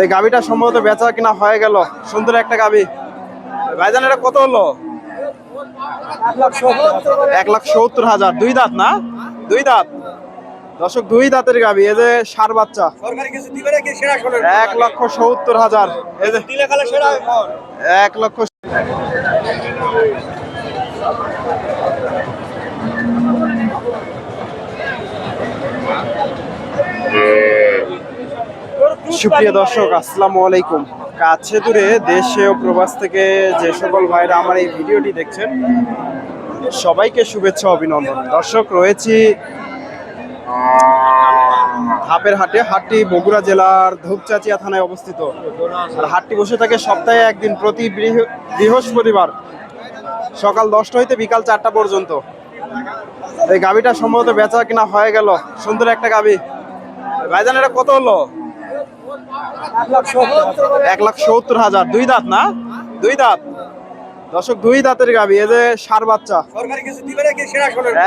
এই গাবিটা সম্ভবত বেচা কিনা হয়ে গেল। সুন্দর একটা গাবি ভাইজান এটা কত হলো? এক লাখ সত্তর হাজার। দুই দাঁত না? দুই দাঁত। দর্শক দুই দাঁতের গাবি এই যে সার বাচ্চা। এক লক্ষ সত্তর হাজার। এই যে। এক লক্ষ সুপ্রিয় দর্শক, আসসালামু আলাইকুম। কাছে দূরে দেশে ও প্রবাস থেকে যে সকল ভাইরা আমার এই ভিডিওটি দেখছেন, সবাইকে শুভেচ্ছা, অভিনন্দন। দর্শক, রয়েছি হাপের হাটে, হাটটি বগুড়া জেলার ধূপচাচিয়া থানায় অবস্থিত। আর হাটটি বসে থাকে সপ্তাহে একদিন প্রতি বৃহ- বৃহস্পতিবার সকাল দশটা হইতে বিকাল চারটা পর্যন্ত। এই গাবিটা সম্ভবত বেচা কিনা হয়ে গেল। সুন্দর একটা গাবি ভাইজান, এটা কত হলো? এক লাখ সত্তর হাজার। দুই দাঁত না? দুই দাঁত। দর্শক দুই দাঁতের গাবি। এই যে সার বাচ্চা।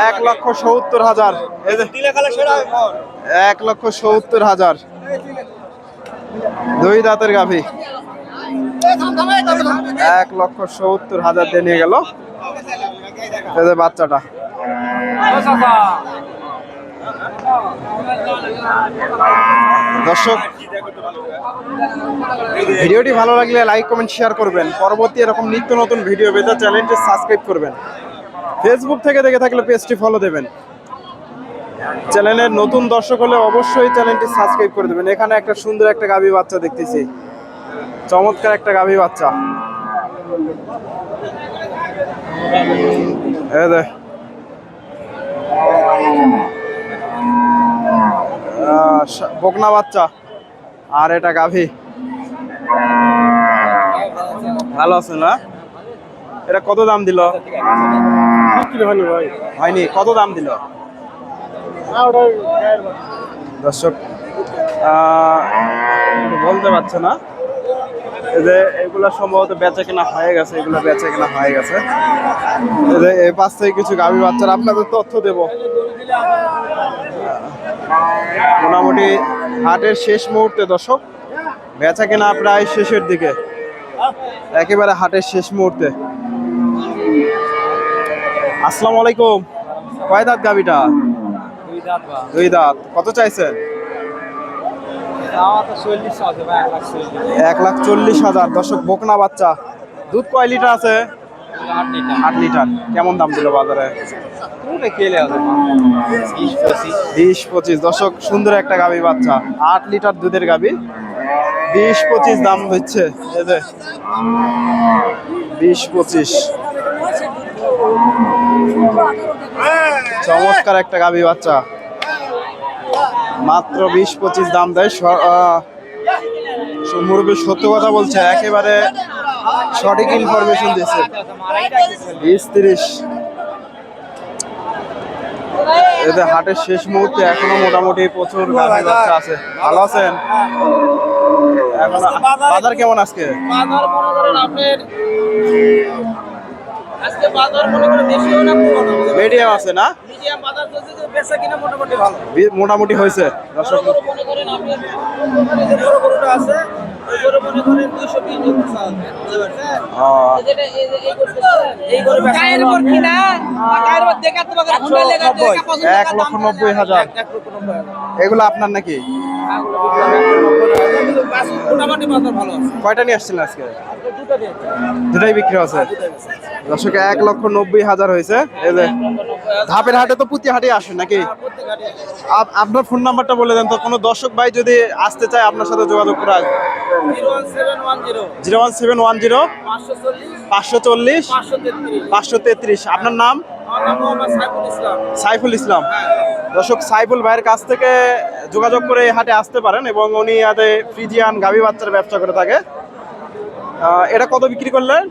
এক লক্ষ সত্তর হাজার। এই যে। এক লক্ষ সত্তর হাজার। দুই দাঁতের গাভী এক লক্ষ সত্তর হাজার দিয়ে নিয়ে গেল। এই যে বাচ্চাটা। দর্শক ভিডিওটি ভালো লাগলে লাইক, কমেন্ট শেয়ার করবেন। পরবর্তী এরকম নিত্য নতুন ভিডিও পেতে চ্যানেলটি সাবস্ক্রাইব করবেন। ফেসবুক থেকে দেখে থাকলে পেজটি ফলো দেবেন। চ্যানেলের নতুন দর্শক হলে অবশ্যই চ্যানেলটি সাবস্ক্রাইব করে দেবেন। এখানে একটা সুন্দর একটা গাভী বাচ্চা দেখতেছি। চমৎকার একটা গাভী বাচ্চা। বকনা বাচ্চা। আর এটা গাভী। ভালো আছে না? এটা কত দাম দিল? হয়নি, কত দাম দিল? দর্শক বলতে পারছে না। যে এগুলা সম্ভবত বেচা কেনা হয়ে গেছে, এগুলো বেচা কেনা হয়ে গেছে। যে এই পাশ থেকে কিছু গাভী বাচ্চারা, আপনাদের তথ্য দেব। মোটামুটি হাটের শেষ মুহূর্তে দর্শক বেচা কেনা প্রায় শেষের দিকে। একেবারে হাটের শেষ মুহূর্তে। আসসালামু আলাইকুম। কয় দাঁত গাভীটা? দুই দাঁত কত চাইছেন? এক লাখ চল্লিশ। হাজার। দর্শক বকনা বাচ্চা। দুধ কয় লিটার আছে? আট লিটার। কেমন দাম দিল বাজারে? বিশ পঁচিশ। দর্শক সুন্দর একটা গাভী বাচ্চা। আট লিটার দুধের গাভী। বিশ পঁচিশ দাম হচ্ছে। যে, বিশ পঁচিশ। চমৎকার একটা গাভী বাচ্চা। মাত্র বিশ পঁচিশ দাম দেয়। মুরব্বী সত্য কথা বলছে, একেবারে সঠিক ইনফরমেশন দিয়েছে। বিশ তিরিশ। এদের হাটের শেষ মুহূর্তে এখনও মোটামুটি প্রচুর গাভী বাচ্চা আছে। ভালো আছেন? বাজার কেমন আজকে? বাজার মনে করেন আপনার আজকে বাজার মনে করেন দেশীয় না পুরোনো? মিডিয়াম আছে না? মিডিয়াম বাজার চলছে বেচা কিনা মোটামুটি ভালো। মোটামুটি হয়েছে দর্শক। মনে করেন আপনার বড় বড়টা আছে মনে এক লক্ষ নব্বই হাজার। এগুলো আপনার নাকি? কয়টা নিয়ে আসছিলেন আজকে? দুটাই বিক্রি আছে দর্শক এক লক্ষ নব্বই হাজার হয়েছে। এই যে ধাপের হাটে তো প্রতি হাটে আসেন নাকি? আপ- আপনার ফোন নাম্বারটা বলে দেন তো কোনো দর্শক ভাই যদি আসতে চায় আপনার সাথে যোগাযোগ করে zero one seven one zero. পাঁচশো চল্লিশ। পাঁচশো তেত্রিশ। আপনার নাম? সাইফুল ইসলাম। দর্শক সাইফুল ভাইয়ের কাছ থেকে যোগাযোগ করে হাটে আসতে পারেন এবং উনি হাতে ফ্রিজিয়ান গাভী বাচ্চার ব্যবসা করে থাকে। এটা কত বিক্রি করলেন?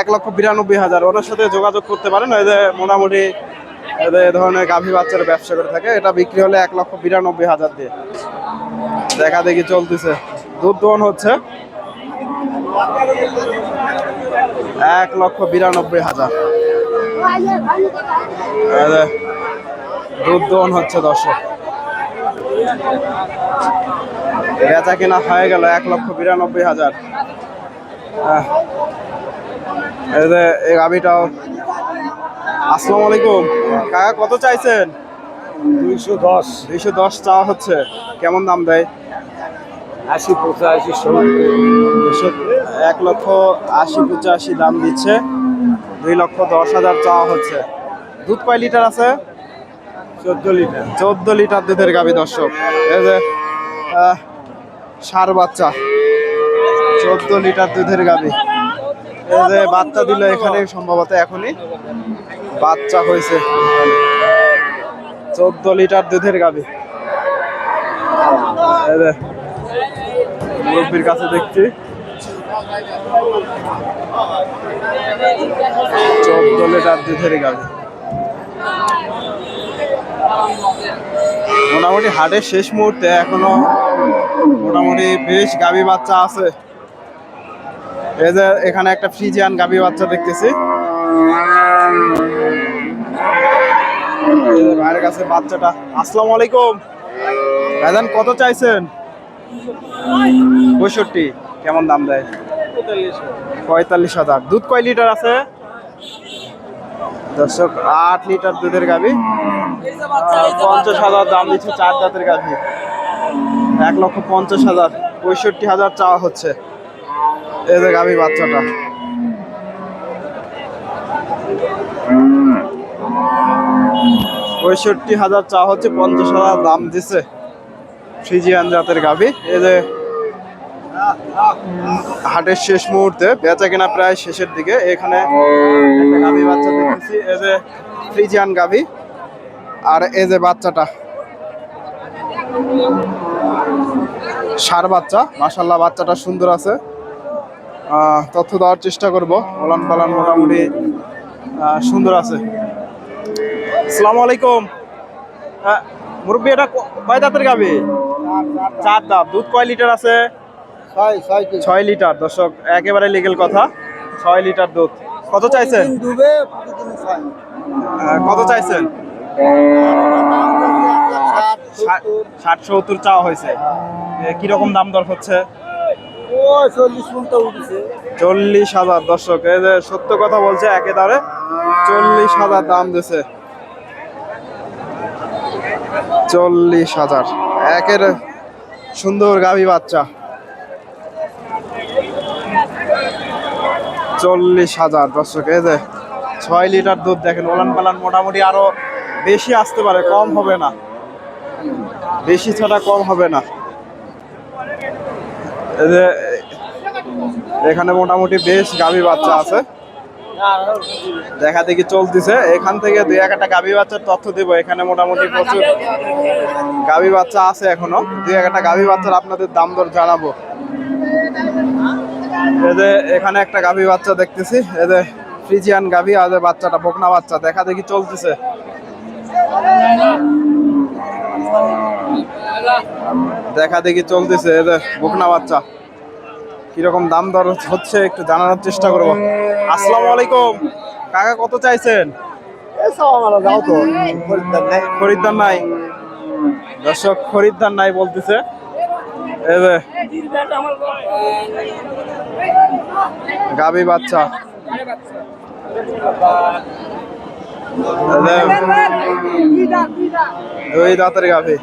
এক লক্ষ বিরানব্বই হাজার ওনার সাথে যোগাযোগ করতে পারেন। ওই যে মোটামুটি ধরনের গাভী বাচ্চার ব্যবসা করে থাকে। এটা বিক্রি হলে এক লক্ষ বিরানব্বই হাজার দিয়ে। দেখা দেখি চলতেছে। দুধ দোহন হচ্ছে। এক লক্ষ বিরানব্বই হাজার। দুধ দোহন হচ্ছে দর্শক। বেচা কেনা হয়ে গেল এক লক্ষ বিরানব্বই হাজার। এই গাভিটাও। আসসালামু আলাইকুম। কাকা কত চাইছেন? দুইশো দশ। দুইশো দশ চাওয়া হচ্ছে। কেমন দাম দেয়? আশি পঁচাশি এক লক্ষ আশি পঁচাশি দাম দিচ্ছে। দুই লক্ষ দশ হাজার চাওয়া হচ্ছে। দুধ কয় লিটার আছে? চোদ্দ লিটার। চোদ্দ লিটার দুধের গাবি দর্শক। এই যে ষাঁড় বাচ্চা। চোদ্দ লিটার দুধের গাবি। এই যে বাচ্চা দিল এখানে সম্ভবত এখনই। বাচ্চা হয়েছে। চোদ্দ লিটার দুধের গাবি। এই যে মুরব্বীর কাছে দেখছি। লিটার দুধের গাবি মোটামুটি হাটের শেষ মুহূর্তে এখনও মোটামুটি বেশ গাবি বাচ্চা আছে। এখানে একটা ফ্রিজিয়ান গাবি বাচ্চা দেখতেছি। ভাইয়ের কাছে বাচ্চাটা। আসসালামু আলাইকুম। কত চাইছেন? পঁয়ষট্টি, কেমন দাম দেয়? পঁয়তাল্লিশ হাজার। দুধ কয় লিটার আছে? দর্শক, আট লিটার দুধের গাবি পঞ্চাশ হাজার দাম দিচ্ছে চার জাতের গাভি। এক লক্ষ পঞ্চাশ হাজার, পঁয়ষট্টি হাজার চাওয়া হচ্ছে যে গাভি বাচ্চাটা। পঁয়ষট্টি হাজার চাওয়া হচ্ছে, পঞ্চাশ হাজার দাম দিচ্ছে। ফ্রিজিয়ান জাতের গাভি। এই যে হাটের শেষ মুহূর্তে বেচা কেনা প্রায় শেষের দিকে এখানে গাভি বাচ্চা দেখতেছি। এই যে ফ্রিজিয়ান গাভি আর এই যে বাচ্চাটা। সার বাচ্চা মাসাল্লাহ বাচ্চাটা সুন্দর আছে। তথ্য দেওয়ার চেষ্টা করব। ওলান পালান মোটামুটি সুন্দর আছে। আসসালামু আলাইকুম। মুরব্বী, এটা কয় দাঁতের গাবি চার দাঁত। দুধ কয় লিটার আছে? ছয় লিটার। দর্শক একেবারে লিগেল কথা। ছয় লিটার দুধ। কত চাইছেন? কত চাইছেন? ষাট- সত্তর চাওয়া হয়েছে। কীরকম দাম দর হচ্ছে? ও চল্লিশ উঠেছে। চল্লিশ হাজার। দর্শক এই যে সত্য কথা বলছে একেবারে। চল্লিশ হাজার দাম দিছে। চল্লিশ হাজার। একের সুন্দর গাভী বাচ্চা। চল্লিশ হাজার দর্শক, এই যে ছয় লিটার দুধ দেখেন, ওলান পালান মোটামুটি আরও বেশি আসতে পারে, কম হবে না। বেশি ছাড়া কম হবে না। এখানে মোটামুটি বেশ গাভী বাচ্চা আছে। দেখা দেখি চলতেছে। এখান থেকে দুই একটা গাভী বাচ্চার তথ্য দেবো। এখানে মোটামুটি প্রচুর গাভী বাচ্চা আছে এখনও। দুই একটা গাভী বাচ্চার আপনাদের দাম দর জানাব। যে এখানে একটা গাভী বাচ্চা দেখতেছি। যে ফ্রিজিয়ান গাভী, আর বাচ্চাটা, বকনা বাচ্চা। দেখা দেখি চলতেছে। দেখা দেখি চলতেছে। যে বকনা বাচ্চা। কীরকম দাম দর হচ্ছে একটু জানানোর চেষ্টা করব। আসসালামু আলাইকুম। কাকা কত চাইছেন? খরিদ্দার নেই। দর্শক খরিদ্দার নাই বলতেছে। গাবি বাচ্চা। দুই দাঁতের গাভি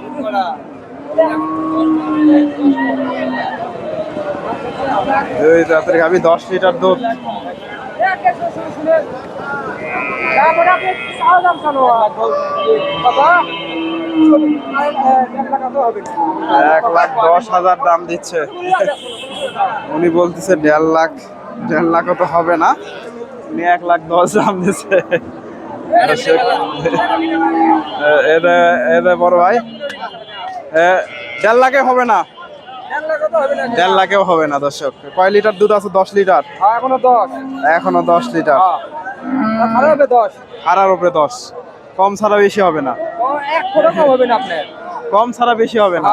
দুই দাঁতের গাভি দশ লিটার দুধ। এক লাখ দশ হাজার দাম দিচ্ছে উনি বলতেছে দেড় লাখ দেড় লাখও তো হবে না উনি এক লাখ দশ দাম দিচ্ছে এটা বড় ভাই দেড় লাখে হবে না দেড় লাখেও হবে না দর্শক। কয় লিটার দুধ আছে? দশ লিটার? এখনও দশ। এখনও দশ লিটার। দশ? আড়ার উপরে দশ। কম ছাড়া বেশি হবে না। কম হবে না আপনার? কম ছাড়া বেশি হবে না।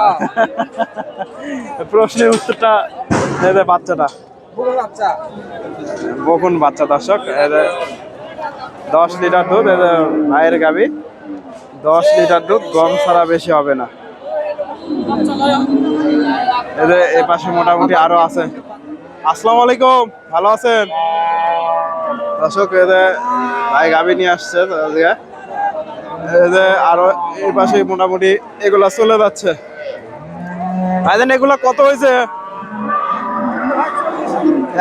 প্রশ্নের উত্তরটা যে বাচ্চাটা। বাচ্চা। বকুন বাচ্চা দর্শক। দশ লিটার দুধ ভাইয়ের গাবি। দশ লিটার দুধ গম ছাড়া বেশি হবে না। এদের এ পাশে মোটামুটি আরও আছে। আসসালামু আলাইকুম, ভালো আছেন? দর্শক, এদের ভাই গাবি নিয়ে আসছে। এদের আরও এই পাশে মোটামুটি এগুলা চলে যাচ্ছে। ভাইজান, এগুলা কত হয়েছে?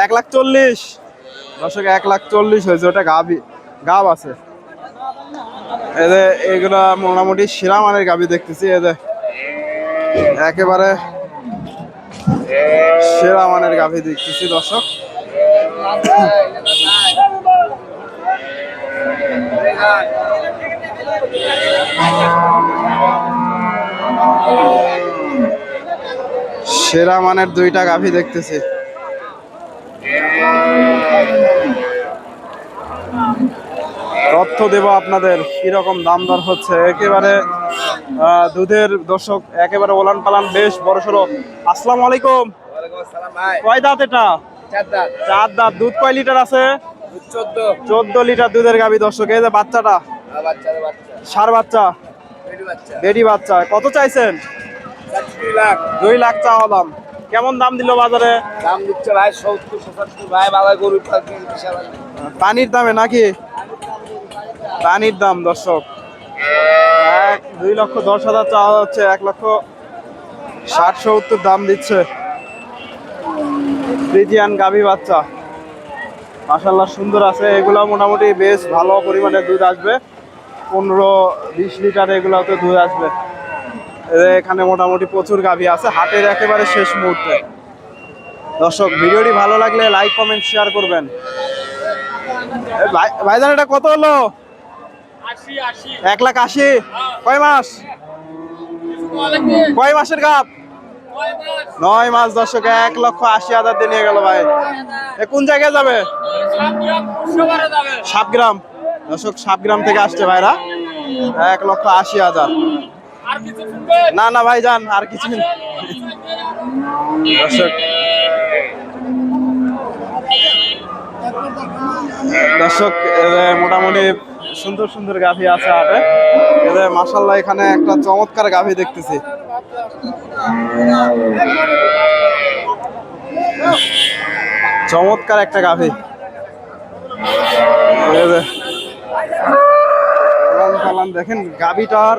এক লাখ চল্লিশ। দর্শক, এক লাখ চল্লিশ হয়েছে, ওটা গাবি গাব আছে। এদের এগুলা মোটামুটি সেরা মানের গাবি দেখতেছি, এদের। একেবারে সেরা মানের গাভী দেখতেছি, দর্শক। সেরা মানের দুইটা গাভী দেখতেছি। তথ্য দেব আপনাদের, কীরকম দাম দর হচ্ছে? একেবারে দুধের দর্শক একেবারে ওলান পালান বেশ বড় সড়ো। আসসালামু আলাইকুম। কয় দাঁত এটা? চার দাঁত। দুধ কয় লিটার আছে? চোদ্দ। লিটার দুধের গাবি দর্শক এই যে বাচ্চাটা। বাচ্চা বাচ্চা। সার বাচ্চা। বেডি বাচ্চা। কত চাইছেন? দুই লাখ। চাওয়া দাম। কেমন দাম দিল বাজারে? দাম দিচ্ছে ভাই সত্তর ভাই বাবা গরু পানির দামে নাকি? পানির দাম দর্শক। এক, দুই লক্ষ দশ হাজার চাওয়া হচ্ছে এক লক্ষ ষাট সত্তর দাম দিচ্ছে। ফ্রিজিয়ান গাভী বাচ্চা। মাসাল্লাহ সুন্দর আছে, এগুলো মোটামুটি বেশ ভালো পরিমাণে দুধ আসবে। পনেরো বিশ লিটার এগুলোতে দুধ আসবে। এখানে মোটামুটি প্রচুর গাভী আছে, হাটের একেবারে শেষ মুহূর্তে। দর্শক, ভিডিওটি ভালো লাগলে লাইক, কমেন্ট, শেয়ার করবেন। ভাই- ভাইজান, এটা কত হলো? এক লাখ আশি। কয় মাস? কয় মাসের গাপ? নয় মাস দর্শক এক লক্ষ আশি হাজার দিয়ে নিয়ে গেল ভাই। কোন জায়গায় যাবে? সাতগ্রাম দর্শক সাতগ্রাম থেকে আসছে ভাইরা। এক লক্ষ আশি হাজার। না না ভাই যান আর কিছু নেই। দর্শক দর্শক মোটামুটি সুন্দর সুন্দর গাভী আছে হাটে এদের মাসাল্লাহ এখানে একটা চমৎকার গাভী দেখতেছি। চমৎকার একটা গাভী। দেখেন, গাভীটার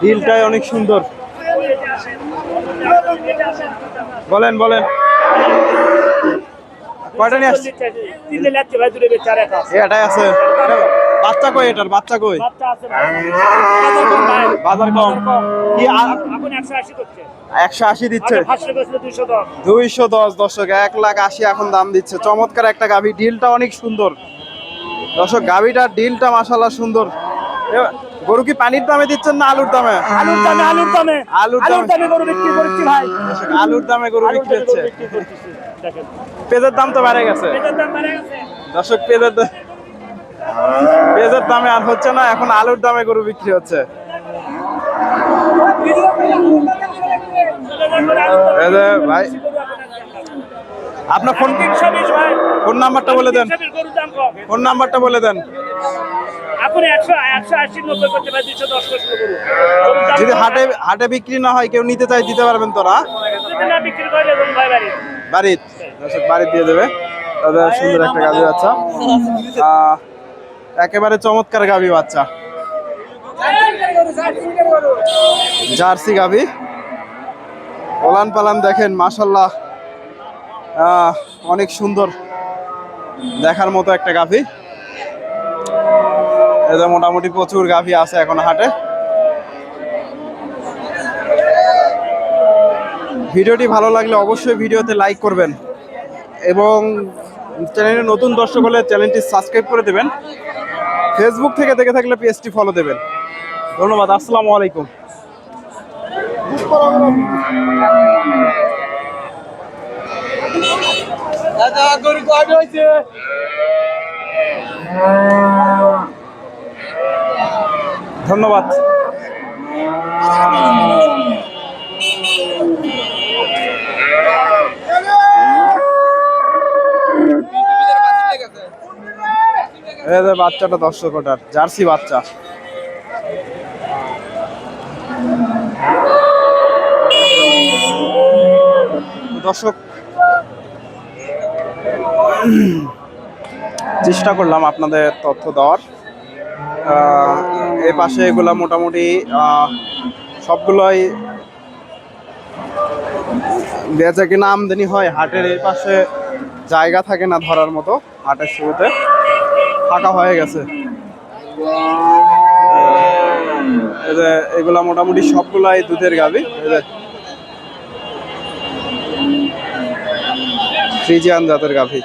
ডিলটাই অনেক সুন্দর। বলেন বলেন। কয়টা নিয়ে আসছে? তিনটে লাগছে ভাই দূরে বেচার একা এটাই আছে। বাচ্চা কই এটার? বাচ্চা কই? বাজার কম কি একশো আশি দিচ্ছে। দুইশো দশ। দর্শক এক লাখ আশি এখন দাম দিচ্ছে। চমৎকার একটা গাভী। ডিলটা অনেক সুন্দর। দর্শক গাভীটার ডিলটা মাসাল্লাহ সুন্দর। গরু কি পানির দামে দিচ্ছেন না আলুর দামে? আলুর দামে আলুর দামে। আলুর দামে। গরু বিক্রি করছি ভাই। আলুর দামে গরু বিক্রি হচ্ছে। পেঁয়াজের দাম তো বেড়ে গেছে। দর্শক পেঁয়াজের পেঁয়াজের দামে আর হচ্ছে না এখন আলুর দামে গরু বিক্রি হচ্ছে। ভাই আপনার ফোন ফোন নাম্বারটা বলে দেন। ফোন নাম্বারটা বলে দেন। এখন একশো একশো আশি নব্বই করতে দুইশো দশ করছিল গরু গরুর দাম যদি হাটে হাটে বিক্রি না হয় কেউ নিতে চাই দিতে পারবেন তোরা যদি না বিক্রি করলে গরু ভাই বাড়ি। বাড়ির। দিয়ে দেবে। তাদের সুন্দর একটা গাভী বাচ্চা। একেবারে চমৎকার গাভী বাচ্চা। জার্সি গাভী। পলান পালান দেখেন মাসাল্লাহ অনেক সুন্দর দেখার মতো একটা গাভী। এদের মোটামুটি প্রচুর গাভী আছে এখন হাটে। ভিডিওটি ভালো লাগলে অবশ্যই ভিডিওতে লাইক করবেন এবং চ্যানেলে নতুন দর্শক হলে চ্যানেলটি সাবস্ক্রাইব করে দেবেন। ফেসবুক থেকে দেখে থাকলে পেজটি ফলো দেবেন। ধন্যবাদ, আসসালামু আলাইকুম। দাদা, গরু কয়টা হয়েছে? ধন্যবাদ। বাচ্চাটা দর্শক ওটার জার্সি বাচ্চা। দর্শক চেষ্টা করলাম আপনাদের তথ্য দেওয়ার। এ পাশে এগুলা মোটামুটি সবগুলোই বেচা কিনা আমদানি হয়। হাটের এই পাশে জায়গা থাকে না ধরার মতো, হাটের শুরুতে ফাঁকা হয়ে গেছে। এগুলা মোটামুটি সবগুলাই দুধের গাবি ফ্রিজিয়ান জাতের গাভী